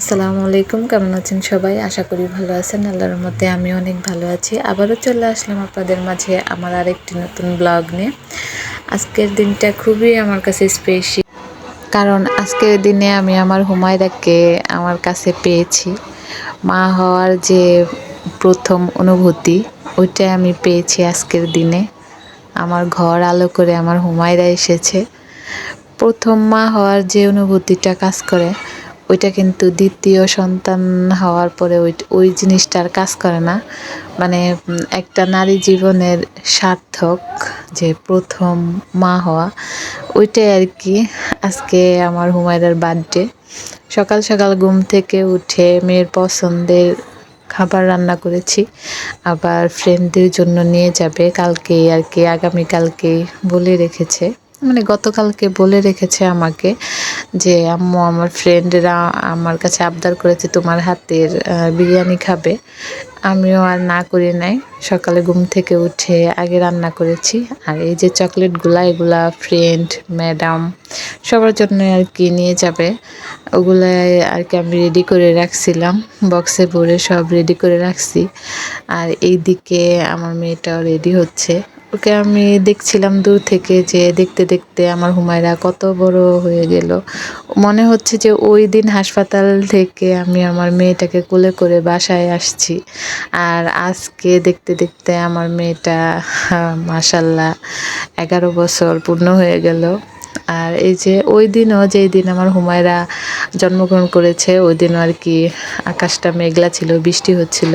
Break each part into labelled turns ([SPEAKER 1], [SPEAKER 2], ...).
[SPEAKER 1] আসসালামু আলাইকুম, কেমন আছেন সবাই? আশা করি ভালো আছেন। আল্লাহর মধ্যে আমি অনেক ভালো আছি। আবারও চলে আসলাম আপনাদের মাঝে আমার আরেকটি নতুন ব্লগ নিয়ে। আজকের দিনটা খুবই আমার কাছে স্পেশাল কারণ আজকের দিনে আমি আমার হুমায়রাকে আমার কাছে পেয়েছি। মা হওয়ার যে প্রথম অনুভূতি, ওইটাই আমি পেয়েছি আজকের দিনে। আমার ঘর আলো করে আমার হুমায়রা এসেছে। প্রথম মা হওয়ার যে অনুভূতিটা কাজ করে ওইটা কিন্তু দ্বিতীয় সন্তান হওয়ার পরে ওই ওই জিনিসটা আর কাজ করে না। মানে একটা নারী জীবনের সার্থক যে প্রথম মা হওয়া, ওইটাই আর কি। আজকে আমার হুমায়রার বার্থডে। সকাল সকাল ঘুম থেকে উঠে মেয়ের পছন্দের খাবার রান্না করেছি। আবার ফ্রেন্ডদের জন্য নিয়ে যাবে। কালকে আর কি আগামীকালকে বলে রেখেছে। মানে গতকালকে বলে রেখেছে আমাকে যে, আম্মু, আমার ফ্রেন্ডরা আমার কাছে আবদার করেছে তোমার হাতের বিরিয়ানি খাবে। আমিও আর না করি নাই। সকালে ঘুম থেকে উঠে আগে রান্না করেছি। আর এই যে চকলেটগুলা, এগুলা ফ্রেন্ড ম্যাডাম সবার জন্য আর কি নিয়ে যাবে। ওগুলাই আর কি আমি রেডি করে রাখছিলাম। বক্সে ভরে সব রেডি করে রাখছি। আর এই দিকে আমার মেয়েটাও রেডি হচ্ছে। ওকে আমি দেখছিলাম দূর থেকে যে দেখতে দেখতে আমার হুমায়রা কত বড় হয়ে গেল। মনে হচ্ছে যে ওই দিন হাসপাতাল থেকে আমি আমার মেয়েটাকে কোলে করে বাসায় আসছি। আর আজকে দেখতে দেখতে আমার মেয়েটা মাসাল্লাহ এগারো বছর পূর্ণ হয়ে গেল। আর এই যে ওই দিনও যেই দিন আমার হুমায়রা জন্মগ্রহণ করেছে, ওই দিনও আর কি আকাশটা মেঘলা ছিল, বৃষ্টি হচ্ছিল।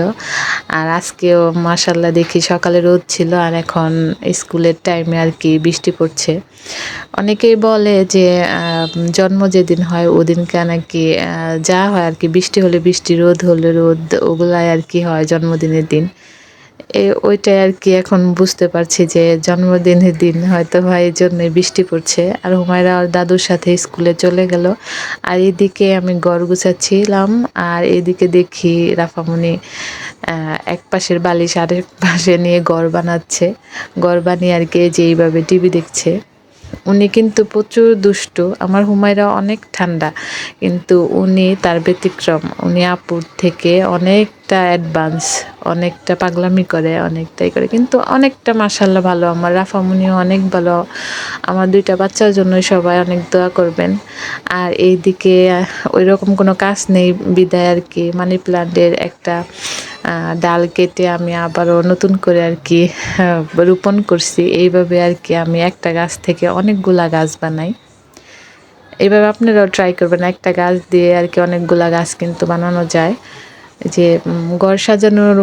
[SPEAKER 1] আর আজকেও মাসাল্লাহ দেখি সকালে রোদ ছিল আর এখন স্কুলের টাইমে আর কি বৃষ্টি পড়ছে। অনেকেই বলে যে জন্ম যেদিন হয় ওদিনকে নাকি যা হয় আর কি বৃষ্টি হলে বৃষ্টি, রোদ হলে রোদ, ওগুলাই আর কি হয় জন্মদিনের দিন। ওইটাই আর কি এখন বুঝতে পারছি যে জন্মদিনের দিন হয়তো ভাই এই জন্যই বৃষ্টি পড়ছে। আর হুমায়রা আর দাদুর সাথে স্কুলে চলে গেল। আর এদিকে আমি গড় গুছাচ্ছিলাম। আর এদিকে দেখি রাফামণি এক পাশের বালিশ আরেক পাশে নিয়ে গড় বানাচ্ছে। গড় বানিয়ে আর কি যে এইভাবে টিভি দেখছে। উনি কিন্তু প্রচুর দুষ্ট। আমার হুমায়রা অনেক ঠান্ডা। কিন্তু উনি তার ব্যতিক্রম। উনি আপুর থেকে অনেকটা অ্যাডভান্স অনেকটা পাগলামি করে, অনেকটাই করে। কিন্তু অনেকটা মাসাল্লাহ ভালো। আমার রাফামুনিও অনেক ভালো। আমার দুইটা বাচ্চার জন্য সবাই অনেক দোয়া করবেন। আর এই দিকে ওই রকম কোনো কাজ নেই বিদায় আর কি। মানি প্লান্টের একটা ডাল কেটে আমি আবারও নতুন করে আর কি রোপণ করছি। এইভাবে আর কি আমি একটা গাছ থেকে অনেকগুলা গাছ বানাই। এইভাবে আপনারাও ট্রাই করবেন, একটা গাছ দিয়ে আর কি অনেকগুলা গাছ কিন্তু বানানো যায়। যে ঘর সাজানোর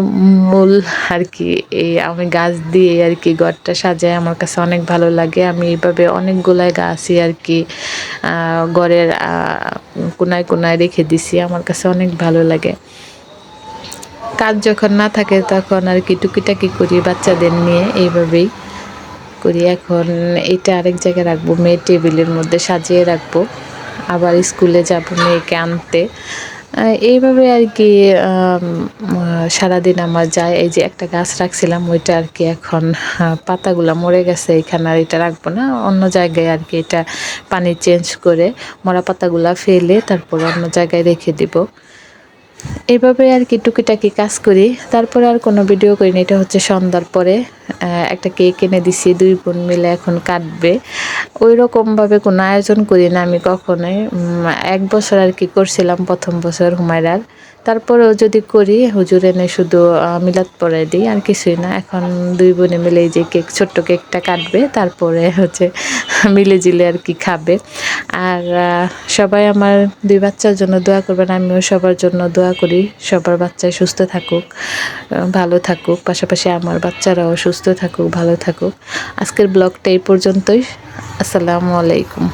[SPEAKER 1] মূল আর কি, এই আমি গাছ দিয়ে আর কি ঘরটা সাজাই, আমার কাছে অনেক ভালো লাগে। আমি এইভাবে অনেকগুলাই গাছই আর কি ঘরের কোনায় কোনায় রেখে দিছি, আমার কাছে অনেক ভালো লাগে। কাজ যখন না থাকে তখন আর কি টুকিটাকি করি, বাচ্চাদের নিয়ে এইভাবেই করি। এখন এটা আরেক জায়গায় রাখব মেয়ে টেবিলের মধ্যে সাজিয়ে রাখব। আবার স্কুলে যাব মেয়েকে আনতে। এইভাবে আর কি সারাদিন আমার যায়। এই যে একটা গাছ রাখছিলাম, ওইটা আর কি এখন পাতাগুলো মরে গেছে এখানে আর এটা রাখব না। অন্য জায়গায় আর কি এটা পানি চেঞ্জ করে মরা পাতাগুলা ফেলে তারপর অন্য জায়গায় রেখে দিব। এইভাবে আর কি টুকিটাকি কাজ করি। তারপরে আর কোনো ভিডিও করিনি। এটা হচ্ছে সন্ধ্যার পরে একটা কেক এনে দিছি, দুই বোন মিলে এখন কাটবে। ওই রকমভাবে কোনো আয়োজন করি না আমি কখনোই। এক বছর আর কি করছিলাম প্রথম বছর হুমায়রার। তারপরেও যদি করি, হুজুর এনে শুধু মিলাদ পরে দিই, আর কিছুই না। এখন দুই বোনে মিলে যে কেক, ছোট্ট কেকটা কাটবে, তারপরে হচ্ছে মিলে জিলে আর কি খাবে। আর সবাই আমার দুই বাচ্চার জন্য দোয়া করবেন, আমিও সবার জন্য দোয়া করি, সবার বাচ্চাই সুস্থ থাকুক ভালো থাকুক, পাশাপাশি আমার বাচ্চারাও সুস্থ থাকুক, ভালো থাকুক। আজকের ব্লগটা এই পর্যন্তই। আসসালামু আলাইকুম।